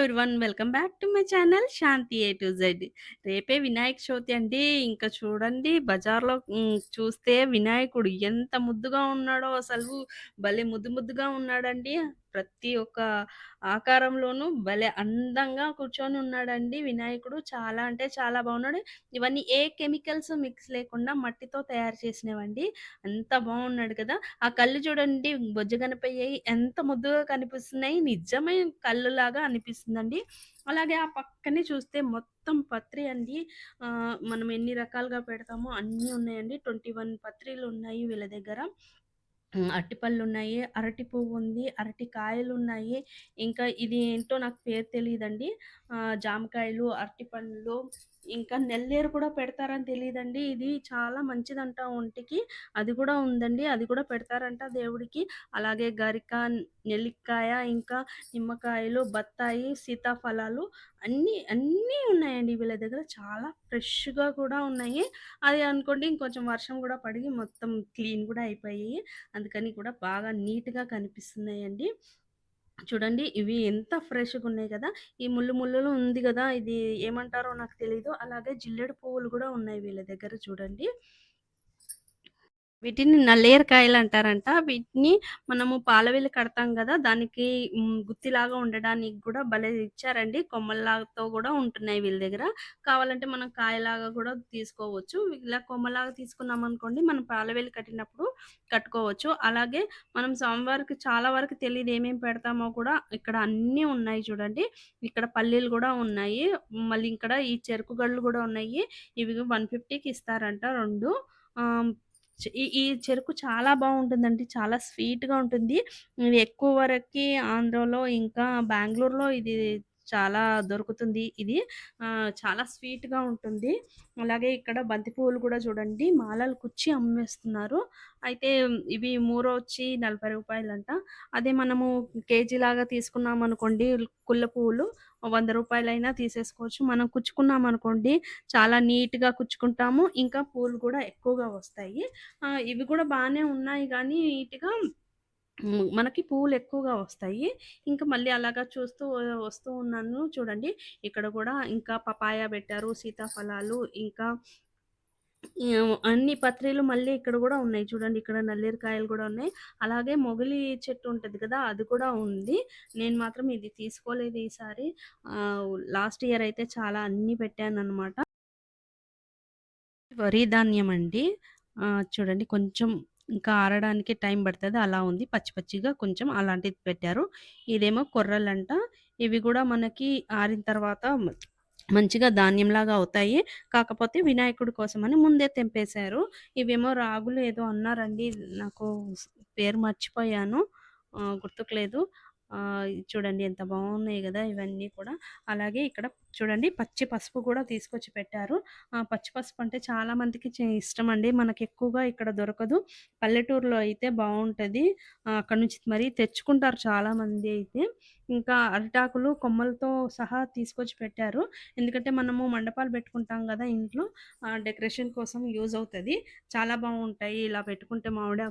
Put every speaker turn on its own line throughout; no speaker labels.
One everyone welcome back to my channel Shanti A to Z రేపే వినాయక చవితి అండి. ఇంకా చూడండి బజార్లో చూస్తే వినాయకుడు ఎంత ముద్దుగా ఉన్నాడో అసలు. భలే ముద్దు ముద్దుగా ఉన్నాడండి. ప్రతి ఒక్క ఆకారంలోనూ భలే అందంగా కూర్చొని ఉన్నాడండి వినాయకుడు. చాలా అంటే చాలా బాగున్నాడు. ఇవన్నీ ఏ కెమికల్స్ మిక్స్ లేకుండా మట్టితో తయారు చేసినవండి. అంత బాగున్నాడు కదా. ఆ కళ్ళు చూడండి బొజ్జ కనిపోయాయి ఎంత ముద్దుగా కనిపిస్తున్నాయి. నిజమే కళ్ళులాగా అనిపిస్తుందండి. అలాగే ఆ పక్కనే చూస్తే మొత్తం పత్రి అండి. మనం ఎన్ని రకాలుగా పెడతామో అన్నీ ఉన్నాయండి. ట్వంటీ వన్ పత్రిలు ఉన్నాయి వీళ్ళ దగ్గర. అరటిపళ్ళు ఉన్నాయి అరటి పువ్వుంది, అరటి కాయలు ఉన్నాయి ఇంకా ఇది ఏంటో నాకు పేరు తెలియదండి జామకాయలు, అరటి పండ్లు, ఇంకా నెల్లేరు కూడా పెడతారని తెలియదండి ఇది చాలా మంచిదంట ఒంటికి. అది కూడా ఉందండి. అది కూడా పెడతారంట దేవుడికి. అలాగే గరిక, నెల్లికాయ, ఇంకా నిమ్మకాయలు, బత్తాయి, సీతాఫలాలు అన్నీ, అన్నీ ఉన్నాయండి వీళ్ళ దగ్గర. చాలా ఫ్రెష్‌గా కూడా ఉన్నాయి. అది అనుకోండి ఇంకొంచెం వర్షం కూడా పడి మొత్తం క్లీన్ కూడా అయిపోయాయి. అందుకని కూడా బాగా నీట్‌గా కనిపిస్తున్నాయండి. చూడండి ఇవి ఎంత ఫ్రెష్‌గున్నాయి కదా ఈ ముల్లు ముల్లులు ఉంది కదా ఇది ఏమంటారో నాకు తెలీదు. అలాగే జిల్లేడు పువ్వులు కూడా ఉన్నాయి వీళ్ళ దగ్గర చూడండి. వీటిని నల్లేరుకాయలంటారంట. వీటిని మనము పాలవెల్లి కడతాం కదా దానికి గుత్తిలాగా ఉండడానికి కూడా భలే ఇచ్చారండి. కొమ్మల్లాతో కూడా ఉంటున్నాయి వీళ్ళ దగ్గర. కావాలంటే మనం కాయలాగా కూడా తీసుకోవచ్చు. ఇలా కొమ్మలాగా తీసుకున్నాం అనుకోండి మనం పాలవెల్లి కట్టినప్పుడు కట్టుకోవచ్చు. అలాగే మనం సోమవారికి చాలా వరకు తెలియదు ఏమేమి పెడతామో కూడా ఇక్కడ అన్నీ ఉన్నాయి చూడండి. ఇక్కడ పల్లీలు కూడా ఉన్నాయి. మళ్ళీ ఇక్కడ ఈ చెరుకు గళ్ళు కూడా ఉన్నాయి. ఇవి 150కి ఇస్తారంట రెండు ఈ ఈ చెరుకు చాలా బాగుంటుందండి చాలా స్వీట్‌గా ఉంటుంది. ఇది ఎక్కువ వరకి ఆంధ్రలో ఇంకా బెంగళూరులో ఇది చాలా దొరుకుతుంది ఇది. చాలా స్వీట్‌గా ఉంటుంది. అలాగే ఇక్కడ బంతి పువ్వులు కూడా చూడండి మాలలు కుచ్చి అమ్మేస్తున్నారు. అయితే ఇవి మూరో వచ్చి నలభై రూపాయలంట అదే మనము కేజీలాగా తీసుకున్నామనుకోండి కుల్ల పువ్వులు వంద రూపాయలైనా తీసేసుకోవచ్చు. మనం కుచ్చుకున్నామనుకోండి చాలా నీట్‌గా కుచ్చుకుంటాము. ఇంకా పూలు కూడా ఎక్కువగా వస్తాయి. ఇవి కూడా బాగానే ఉన్నాయి కానీ నీట్‌గా మనకి పువ్వులు ఎక్కువగా వస్తాయి. ఇంకా మళ్ళీ అలాగా చూస్తూ వస్తూ ఉన్నాను చూడండి. ఇక్కడ కూడా ఇంకా పపాయ పెట్టారు, సీతాఫలాలు ఇంకా అన్ని పత్రీలు మళ్ళీ ఇక్కడ కూడా ఉన్నాయి చూడండి. ఇక్కడ నల్లేరికాయలు కూడా ఉన్నాయి. అలాగే మొగలి చెట్టు ఉంటుంది కదా! అది కూడా ఉంది. నేను మాత్రం ఇది తీసుకోలేదు ఈసారి. లాస్ట్ ఇయర్ అయితే చాలా అన్నీ పెట్టాననమాట. వరి ధాన్యం అండి. చూడండి కొంచెం ఇంకా ఆరడానికి టైం పడుతుంది అలా ఉంది. పచ్చి పచ్చిగా కొంచెం అలాంటిది పెట్టారు. ఇదేమో కొర్రలంట. ఇవి కూడా మనకి ఆరిన తర్వాత మంచిగా ధాన్యంలాగా అవుతాయి. కాకపోతే వినాయకుడి కోసమని ముందే తెంపేశారు. ఇవేమో రాగులు ఏదో అన్నారండి. నాకు పేరు మర్చిపోయాను. గుర్తుకు లేదు. చూడండి ఎంత బాగున్నాయి కదా ఇవన్నీ కూడా. అలాగే ఇక్కడ చూడండి పచ్చి పసుపు కూడా తీసుకొచ్చి పెట్టారు. ఆ! పచ్చి పసుపు అంటే చాలా మందికి అండి మనకి ఎక్కువగా ఇక్కడ దొరకదు. పల్లెటూరులో అయితే బాగుంటుంది అక్కడ నుంచి మరి తెచ్చుకుంటారు చాలామంది అయితే. ఇంకా అరిటాకులు కొమ్మలతో సహా తీసుకొచ్చి పెట్టారు. ఎందుకంటే మనము మండపాలు పెట్టుకుంటాం కదా ఇంట్లో. డెకరేషన్ కోసం యూజ్ అవుతది. చాలా బాగుంటాయి ఇలా పెట్టుకుంటే మామిడి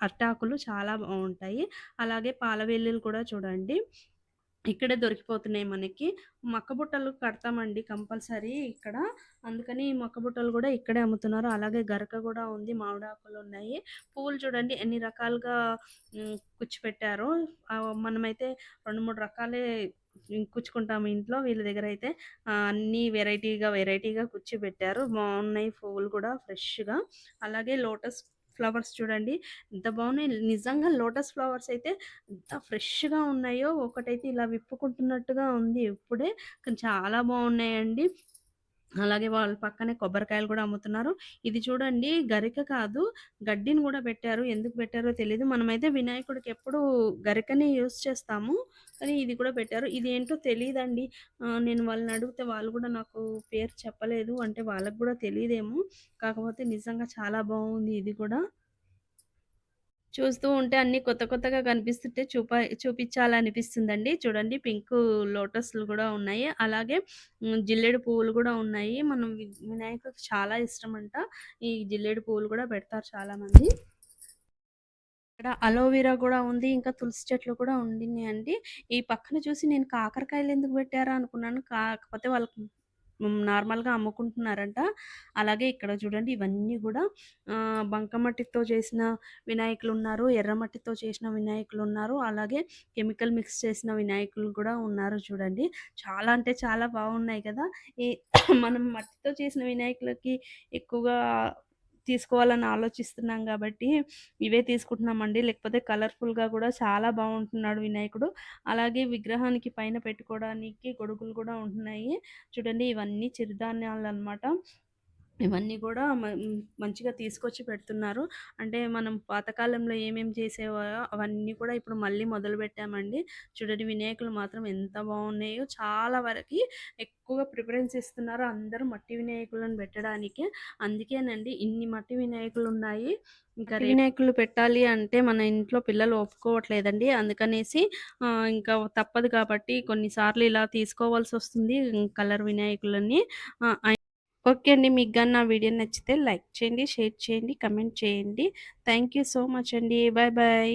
అట్టాకులు చాలా బాగుంటాయి అలాగే పాల కూడా చూడండి. ఇక్కడే దొరికిపోతున్నాయి మనకి. మక్క బుట్టలు కడతామండి కంపల్సరీ ఇక్కడ. అందుకని మక్క బుట్టలు కూడా ఇక్కడే అమ్ముతున్నారు. అలాగే గరక కూడా ఉంది. మామిడాకులు ఉన్నాయి పువ్వులు చూడండి ఎన్ని రకాలుగా హ్మ్, మనమైతే 2, 3 రకాలే కూర్చుకుంటాము ఇంట్లో. వీళ్ళ దగ్గర అయితే అన్నీ వెరైటీగా, వెరైటీగా కూర్చిపెట్టారు బాగున్నాయి పువ్వులు కూడా ఫ్రెష్‌గా. అలాగే లోటస్ ఫ్లవర్స్ చూడండి ఎంత బాగున్నాయి. నిజంగా లోటస్ ఫ్లవర్స్ అయితే ఎంత ఫ్రెష్‌గా ఉన్నాయో. ఒకటైతే ఇలా విప్పుకుంటున్నట్టుగా ఉంది ఇప్పుడే. కానీ చాలా బాగున్నాయండి. అలాగే వాళ్ళ పక్కనే కొబ్బరికాయలు కూడా అమ్ముతున్నారు. ఇది చూడండి గరిక కాదు, గడ్డిని కూడా పెట్టారు. ఎందుకు పెట్టారో తెలియదు మనమైతే వినాయకుడికి ఎప్పుడు గరికనే యూజ్ చేస్తాము. కానీ ఇది కూడా పెట్టారు. ఇది ఏంటో తెలియదండి నేను వాళ్ళని అడిగితే వాళ్ళు కూడా నాకు పేరు చెప్పలేదు. అంటే వాళ్ళకు కూడా తెలియదేమో కాకపోతే నిజంగా చాలా బాగుంది ఇది కూడా. చూస్తూ ఉంటే అన్నీ కొత్త కొత్తగా కనిపిస్తుంటే చూప చూపించాలనిపిస్తుందండి చూడండి పింక్ లోటస్‌లు కూడా ఉన్నాయి. అలాగే జిల్లేడు పువ్వులు కూడా ఉన్నాయి. మనం వి వినాయకుడికి చాలా ఇష్టం అంట ఈ జిల్లేడు పువ్వులు కూడా పెడతారు చాలామంది. ఇక్కడ అలోవెరా కూడా ఉంది. ఇంకా తులసి చెట్లు కూడా ఉండినాయండి ఈ పక్కన చూసి నేను కాకరకాయలు ఎందుకు పెట్టారా అనుకున్నాను. కాకపోతే వాళ్ళకి నార్మల్‌గా అమ్ముకుంటున్నారంట. అలాగే ఇక్కడ చూడండి ఇవన్నీ కూడా బంకమట్టితో చేసిన వినాయకులు ఉన్నారు ఎర్రమట్టితో చేసిన వినాయకులు ఉన్నారు అలాగే కెమికల్ మిక్స్ చేసిన వినాయకులు కూడా ఉన్నారు చూడండి. చాలా అంటే చాలా బాగున్నాయి కదా! ఈ మనం మట్టితో చేసిన వినాయకులకి ఎక్కువగా తీసుకోవాలని ఆలోచిస్తున్నాం కాబట్టి ఇవే తీసుకుంటున్నామండి. లేకపోతే కలర్‌ఫుల్‌గా కూడా చాలా బాగుంటున్నాడు వినాయకుడు. అలాగే విగ్రహానికి పైన పెట్టుకోవడానికి గొడుగులు కూడా ఉంటున్నాయి. చూడండి ఇవన్నీ చిరుధాన్యాలనమాట. ఇవన్నీ హ్మ్, మంచిగా తీసుకొచ్చి పెడుతున్నారు. అంటే మనం పాతకాలంలో ఏమేం చేసేవారో అవన్నీ కూడా ఇప్పుడు మళ్ళీ మొదలుపెట్టామండి. చూడండి వినాయకులు మాత్రం ఎంత బావున్నాయో. చాలా వరకి ఎక్కువగా ప్రిఫరెన్స్ ఇస్తున్నారు అందరూ మట్టి వినాయకులను పెట్టడానికి. అందుకేనండి ఇన్ని మట్టి వినాయకులున్నాయి. ఇంకా మట్టి వినాయకులు పెట్టాలి అంటే మన ఇంట్లో పిల్లలు ఒప్పుకోవట్లేదండి. అందుకనేసి ఇంకా తప్పదు కాబట్టి కొన్నిసార్లు ఇలా తీసుకోవాల్సొస్తుంది కలర్ వినాయకులని. ఓకే అండి. మీకు కానీ నా వీడియో నచ్చితే లైక్ చేయండి, షేర్ చేయండి, కమెంట్ చేయండి. థ్యాంక్ యూ సో మచ్ అండి. Bye bye.